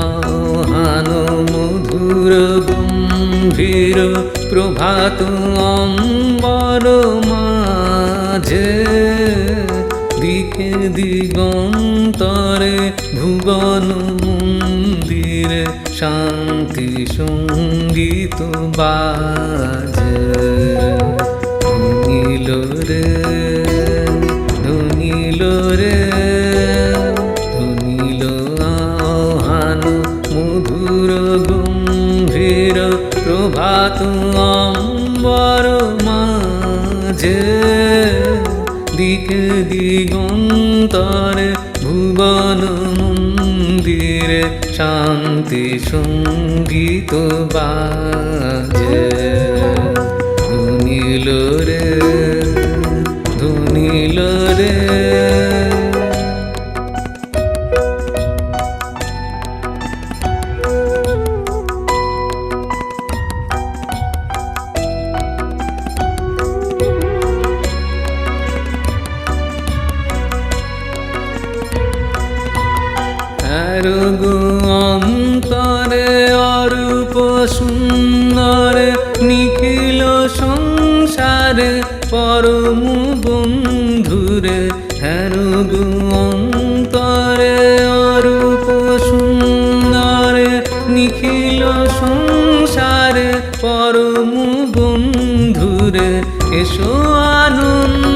আহান মধুর গম্ভীর প্রভাত অম্বর মাঝে দিকে দিগন্তরে ভুবন মন্দির শান্তি সংগীত বাজ দিগন্তরে ভুবন মন্দির শান্তি সংগীত বাজে। নীল রে আরগো অন্তরে অরূপ সুন্দরে নিখিল সংসারে পরম বন্ধুরে হ্যারগো অন্তরে অরূপ সুন্দরে নিখিল সংসারে পরম বন্ধুরে এসো আনন্দিত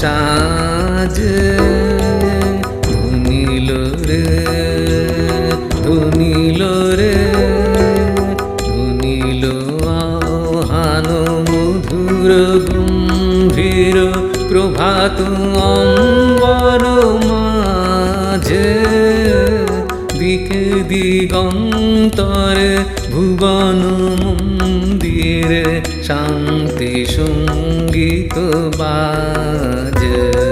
সাজে ধুনিল রে ধুনিল রে, ধুনিল আহান মধুর গম্ভীর প্রভাত অম্বর মাঝে। দিকে দিগন্তরে ভুবন মন্দিরে শান্তি সংগীত বাজে।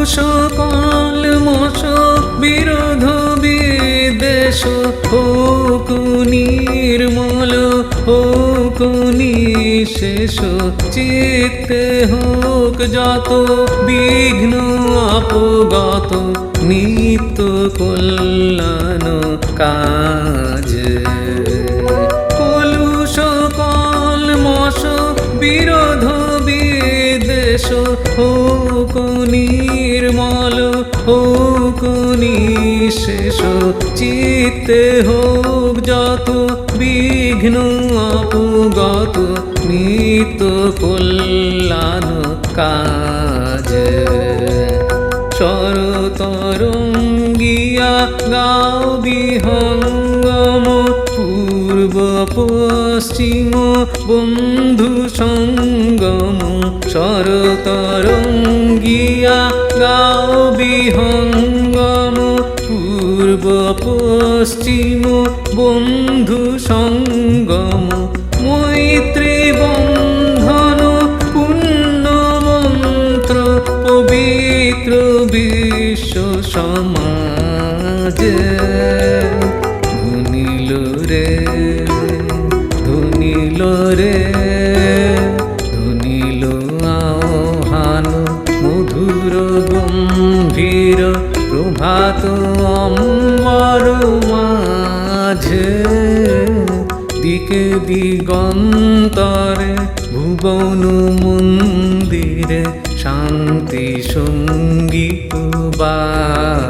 কলুষ কল মশ, বিরোধ বিদেশ হোক নির্মল হোক নিশেষ চিত্তে হোক যত, বিঘ্ন অপগত, নিত্য কল্যাণ কাজ। বিদেশ হোক নির্মল হোক নিশেষ। চিত্তে হোক যত বিঘ্ন অপগত, নিত্য কল্যাণ কাজ। শরতরঙ্গিয়া গাও বিহঙ্গম পূর্ব পশ্চিম বন্ধু সঙ্গম শরতরঙ্গিয়া গাও বিহঙ্গম। পূর্ব পশ্চিম বন্ধু সঙ্গম মৈত্রী বন্ধন পুণ্য মন্ত্র পবিত্র বিশ্ব সমাজে গম্ভীর প্রভাত অম্বর মাঝে। দিকে দিগন্তরে ভুবন মন্দিরে শান্তি সংগীত বাজে